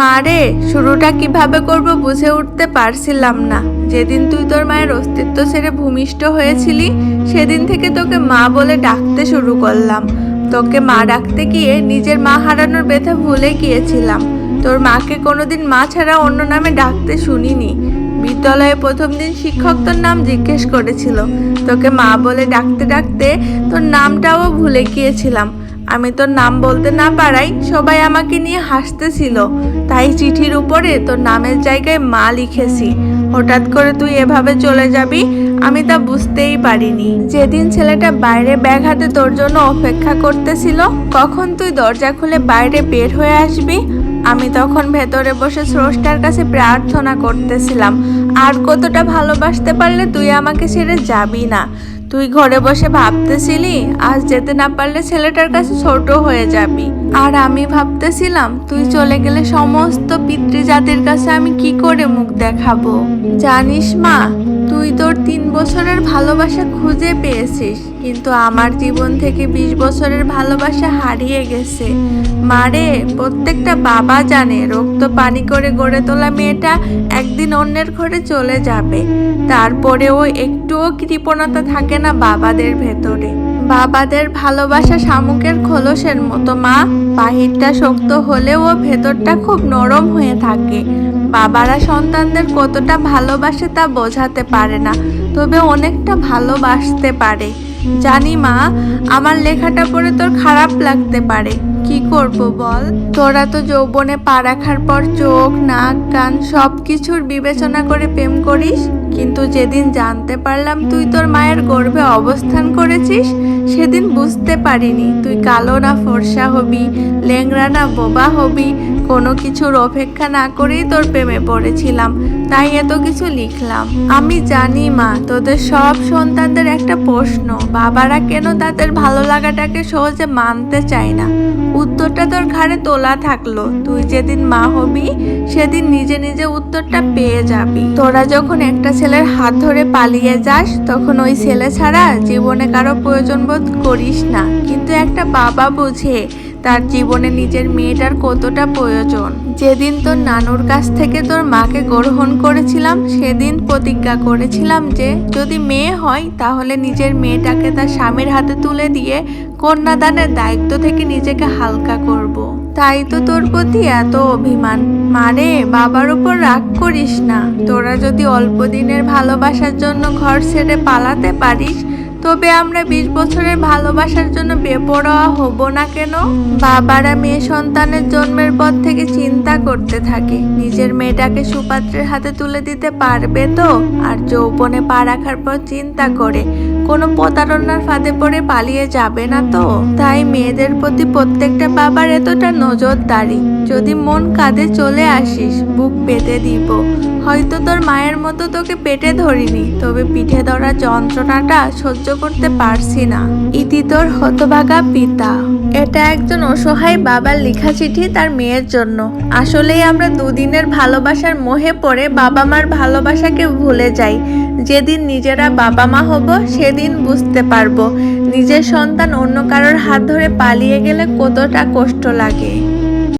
মারে শুরুটা কীভাবে করব বুঝে উঠতে পারছিলাম না। যেদিন তুই তোর মায়ের অস্তিত্ব ছেড়ে ভূমিষ্ঠ হয়েছিলি, সেদিন থেকে তোকে মা বলে ডাকতে শুরু করলাম। তোকে মা ডাকতে গিয়ে নিজের মা হারানোর ব্যথা ভুলে গিয়েছিলাম। তোর মাকে কোনোদিন মা ছাড়া অন্য নামে ডাকতে শুনিনি। বিদ্যালয়ে প্রথম দিন শিক্ষক তোর নাম জিজ্ঞেস করেছিল। তোকে মা বলে ডাকতে ডাকতে তোর নামটাও ভুলে গিয়েছিলাম। আমি তোর নাম বলতে না পারাই সবাই আমাকে নিয়ে হাসতেছিল। তাই চিঠির উপরে তোর নামের জায়গায় মা লিখেছি। হঠাৎ করে তুই এভাবে চলে যাবি, আমি তা বুঝতেই পারিনি। যেদিন ছেলেটা বাইরে ব্যাগ হাতে তোর জন্য অপেক্ষা করতেছিল, কখন তুই দরজা খুলে বাইরে বের হয়ে আসবি? আমি তখন ভেতরে বসে স্রষ্টার কাছে প্রার্থনা করতেছিলাম, আর কতটা ভালোবাসতে পারলে তুই আমাকে ছেড়ে যাবি না? তুই ঘরে বসে ভাবতেছিলি, আজ যেতে না পারলে ছেলেটার কাছে ছোট হয়ে যাবি। আর আমি ভাবতেছিলাম, তুই চলে গেলে সমস্ত পিতৃজাতির কাছে আমি কি করে মুখ দেখাবো? জানিস মা, তুই তোর তিন বছরের ভালোবাসা খুঁজে পেয়েছিস। কিন্তু আমার জীবন থেকে বিশ বছরের ভালোবাসা হারিয়ে গেছে। মারে প্রত্যেকটা বাবা জানে রক্ত পানি করে গড়ে তোলা মেয়েটা একদিন অন্যের ঘরে চলে যাবে। তারপরেও একটুও কৃপণতা থাকে না বাবাদের ভেতরে। বাবাদের ভালোবাসা শামুকের খোলসের মতো, মা। বাহিরটা শক্ত হলেও ভেতরটা খুব নরম হয়ে থাকে। বাবারা সন্তানদের কতটা ভালোবাসে তা বোঝাতে পারে না, তবে অনেকটা ভালোবাসতে পারে। জানি মা, আমার লেখাটা পড়ে তোর খারাপ লাগতে পারে। কি করব বল? তোরা তো যৌবনে পা রাখার পর চোখ, নাক, কান সব কিছুর বিবেচনা করে প্রেম করিস। কিন্তু যেদিন জানতে পারলাম তুই তোর মায়ের গর্ভে অবস্থান করেছিস, সেদিন বুঝতে পারিনি। তুই কালো না ফর্সা হবি লেংরা না বোবা হবি কোনো কিছুর অপেক্ষা না করেই তোর প্রেমে পড়েছিলাম। তাই এত কিছু লিখলাম। আমি জানি, মা, তোদের সব সন্তানদের একটা প্রশ্ন। বাবারা কেন তাদের ভালো লাগাটাকে সহজে মানতে চায় না? উত্তরটা তোর ঘাড়ে তোলা থাকল। তুই যেদিন মা হবি, সেদিন নিজে নিজে উত্তরটা পেয়ে যাবি। তোরা যখন একটা ছেলের হাত ধরে পালিয়ে যাস, তখন ওই ছেলে ছাড়া জীবনে কারও প্রয়োজন বোধ করিস না। কিন্তু একটা বাবা বুঝে তার জীবনে নিজের মেয়েটার কতটা প্রয়োজন। যেদিন তোর নানুর কাছ থেকে তোর মাকে গ্রহণ করেছিলাম, সেদিন প্রতিজ্ঞা করেছিলাম যে, যদি মেয়ে হয়, তাহলে নিজের মেয়েটাকে তার স্বামীর হাতে তুলে দিয়ে কন্যাদানের দায়িত্ব থেকে নিজেকে হালকা করব। তাই তো তোর প্রতি এত অভিমান। মারে বাবার উপর রাগ করিস না। তোরা যদি অল্প দিনের ভালোবাসার জন্য ঘর ছেড়ে পালাতে পারিস তবে আমরা বিশ বছরের ভালোবাসার জন্য বেপরোয়া হব না কেন? বাবারা মেয়ে সন্তানের জন্মের পর থেকে চিন্তা করতে থাকে। নিজের মেয়েটাকে সুপাত্রের হাতে তুলে দিতে পারবে তো? আর যৌবনে পা রাখার পর চিন্তা করে। কোনো প্রতারণার ফাঁদে পড়ে পালিয়ে যাবে না তো? তাই মেয়েদের প্রতি প্রত্যেকটা বাবার এতটা নজরদারি। যদি মন কাঁধে চলে আসিস, বুক পেতে দিব। হয়তো তোর মায়ের মতো তোকে পেটে ধরিনি, তবে পিঠে ধরা যন্ত্রণাটা সহ্য করতে পারছি না। ইতি তোর হতভাগা পিতা। এটা একজন অসহায় বাবার লেখা চিঠি তার মেয়ের জন্য। আসলেই আমরা দুদিনের ভালোবাসার মোহে পড়ে বাবা মার ভালোবাসাকে ভুলে যাই। যেদিন নিজেরা বাবা মা হব সেদিন বুঝতে পারব। নিজের সন্তান অন্য কারোর হাত ধরে পালিয়ে গেলে কতটা কষ্ট লাগে।